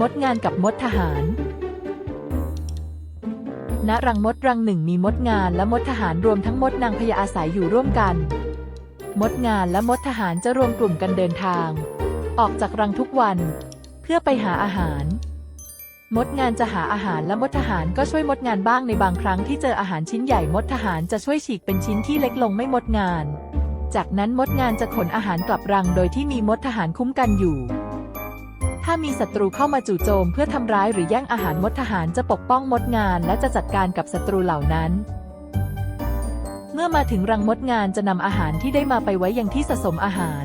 มดงานกับมดทหาร ณ รังมดรังหนึ่งมีมดงานและมดทหารรวมทั้งมดนางพญาอาศัยอยู่ร่วมกัน มดงานและมดทหารจะรวมกลุ่มกันเดินทาง ออกจากรังทุกวัน เพื่อไปหาอาหาร มดงานจะหาอาหารและมดทหารก็ช่วยมดงานบ้างในบางครั้งที่เจออาหารชิ้นใหญ่มดทหารจะช่วยฉีกเป็นชิ้นที่เล็กลงไม่มดงาน จากนั้นมดงานจะขนอาหารกลับรังโดยที่มีมดทหารคุ้มกันอยู่ ถ้ามีศัตรูเข้ามาจู่โจมเพื่อทำร้ายหรือแย่งอาหารมดทหารจะปกป้องมดงานและจะจัดการกับศัตรูเหล่านั้น เมื่อมาถึงรังมดงานจะนำอาหารที่ได้มาไปไว้ยังที่สะสมอาหาร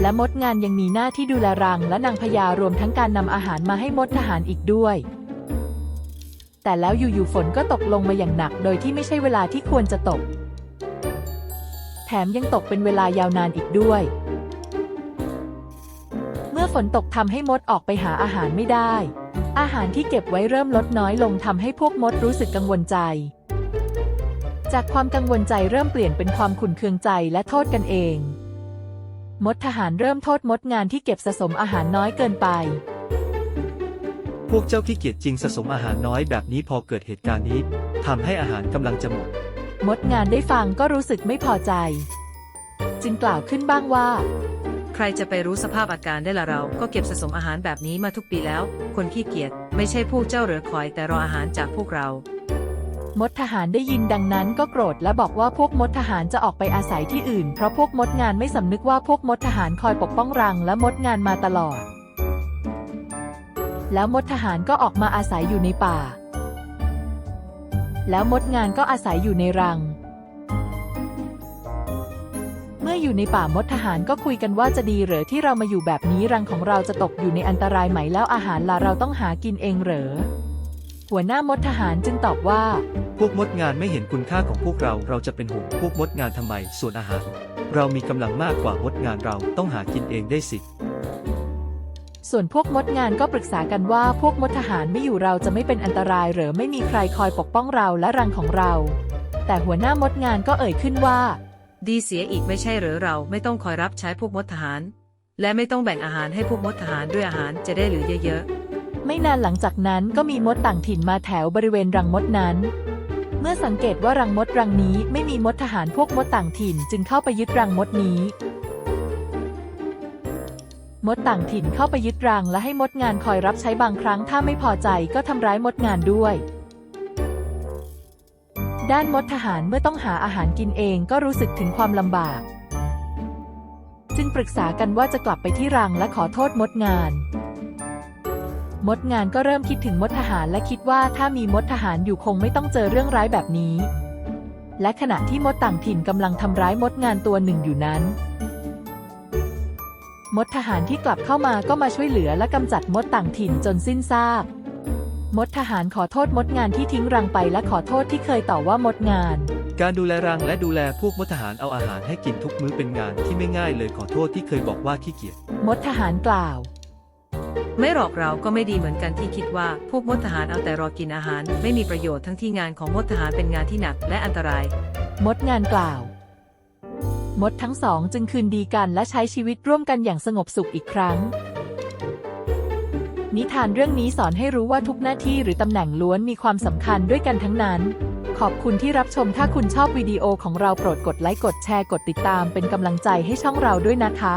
และมดงานยังมีหน้าที่ดูแลรังและนางพญารวมทั้งการนำอาหารมาให้มดทหารอีกด้วย แต่แล้วอยู่ๆฝนก็ตกลงมาอย่างหนัก โดยที่ไม่ใช่เวลาที่ควรจะตก แถมยังตกเป็นเวลายาวนานอีกด้วย ฝนตกทำให้มดออกไปหาอาหารไม่ได้ อาหารที่เก็บไว้เริ่มลดน้อยลงทำให้พวกมดรู้สึกกังวลใจ จากความกังวลใจเริ่มเปลี่ยนเป็นความขุ่นเคืองใจและโทษกันเอง มดทหารเริ่มโทษมดงานที่เก็บสะสมอาหารน้อยเกินไป พวกเจ้าขี้เกียจจริงสะสมอาหารน้อยแบบนี้พอเกิดเหตุการณ์นี้ทำให้อาหารกำลังจะหมด มดงานได้ฟังก็รู้สึกไม่พอใจ จึงกล่าวขึ้นบ้างว่า ใครจะไปรู้สภาพอาการได้ละเรา ก็เก็บสะสมอาหารแบบนี้มาทุกปีแล้ว คนขี้เกียจไม่ใช่พวกเจ้าเหรือคอยแต่รออาหารจากพวกเรา มดทหารได้ยินดังนั้นก็โกรธและบอกว่าพวกมดทหารจะออกไปอาศัยที่อื่น เพราะพวกมดงานไม่สำนึกว่าพวกมดทหารคอยปกป้องรังและมดงานมาตลอด แล้วมดทหารก็ออกมาอาศัยอยู่ในป่า แล้วมดงานก็อาศัยอยู่ในรัง มื่ออยู่ในป่ามดทหารก็คุยกันว่าจะดีเหรอที่เรามาอยู่แบบนี้รังของเราจะตกอยู่ในอันตรายไหมแล้วอาหารล่ะเราต้องหากินเองเหรอ หัวหน้ามดทหารจึงตอบว่า พวกมดงานไม่เห็นคุณค่าของพวกเราเราจะเป็นห่วงพวกมดงานทำไมส่วนอาหาร เรามีกำลังมากกว่ามดงานเราต้องหากินเองได้สิส่วนพวกมดงานก็ปรึกษากันว่าพวกมดทหารไม่อยู่เราจะไม่เป็นอันตรายเหรือไม่มีใครคอยปกป้องเราและรังของเรา แต่หัวหน้ามดงานก็เอ่ยขึ้นว่า ดีเสียอีกไม่ใช่หรือเราไม่ต้องคอยรับใช้พวกมดทหาร และไม่ต้องแบ่งอาหารให้พวกมดทหารด้วยอาหารจะได้เหลือเยอะๆ ไม่นานหลังจากนั้นก็มีมดต่างถิ่นมาแถวบริเวณรังมดนั้น เมื่อสังเกตว่ารังมดรังนี้ไม่มีมดทหารพวกมดต่างถิ่นจึงเข้าไปยึดรังมดนี้ มดต่างถิ่นเข้าไปยึดรังและให้มดงานคอยรับใช้บางครั้งถ้าไม่พอใจก็ทำร้ายมดงานด้วย ด้านมดทหารเมื่อต้องหาอาหารกินเองก็รู้สึกถึงความลำบาก จึงปรึกษากันว่าจะกลับไปที่รังและขอโทษมดงาน มดงานก็เริ่มคิดถึงมดทหารและคิดว่าถ้ามีมดทหารอยู่คงไม่ต้องเจอเรื่องร้ายแบบนี้ และขณะที่มดต่างถิ่นกำลังทำร้ายมดงานตัวหนึ่งอยู่นั้น มดทหารที่กลับเข้ามาก็มาช่วยเหลือและกำจัดมดต่างถิ่นจนสิ้นซาก มดทหารขอโทษมดงานที่ทิ้งรังไปและขอโทษที่เคยต่อว่ามดงาน การดูแลรังและดูแลพวกมดทหารเอาอาหารให้กินทุกมื้อเป็นงานที่ไม่ง่ายเลยขอโทษที่เคยบอกว่าขี้เกียจ มดทหารกล่าวๆไม่หรอกเราก็ไม่ดีเหมือนกันที่คิดว่า พวกมดทหารเอาแต่รอกินอาหาร ไม่มีประโยชน์ทั้งที่งานของมดทหารเป็นงานที่หนักและอันตราย มดงานกล่าว มดทั้งสองจึงคืนดีกันและใช้ชีวิตร่วมกันอย่างสงบสุขอีกครั้ง นิทานเรื่องนี้สอนให้รู้ว่าทุกหน้าที่หรือตำแหน่งล้วนมีความสำคัญด้วยกันทั้งนั้น ขอบคุณที่รับชมถ้าคุณชอบวิดีโอของเราโปรดกดไลค์กดแชร์กดติดตามเป็นกำลังใจให้ช่องเราด้วยนะคะ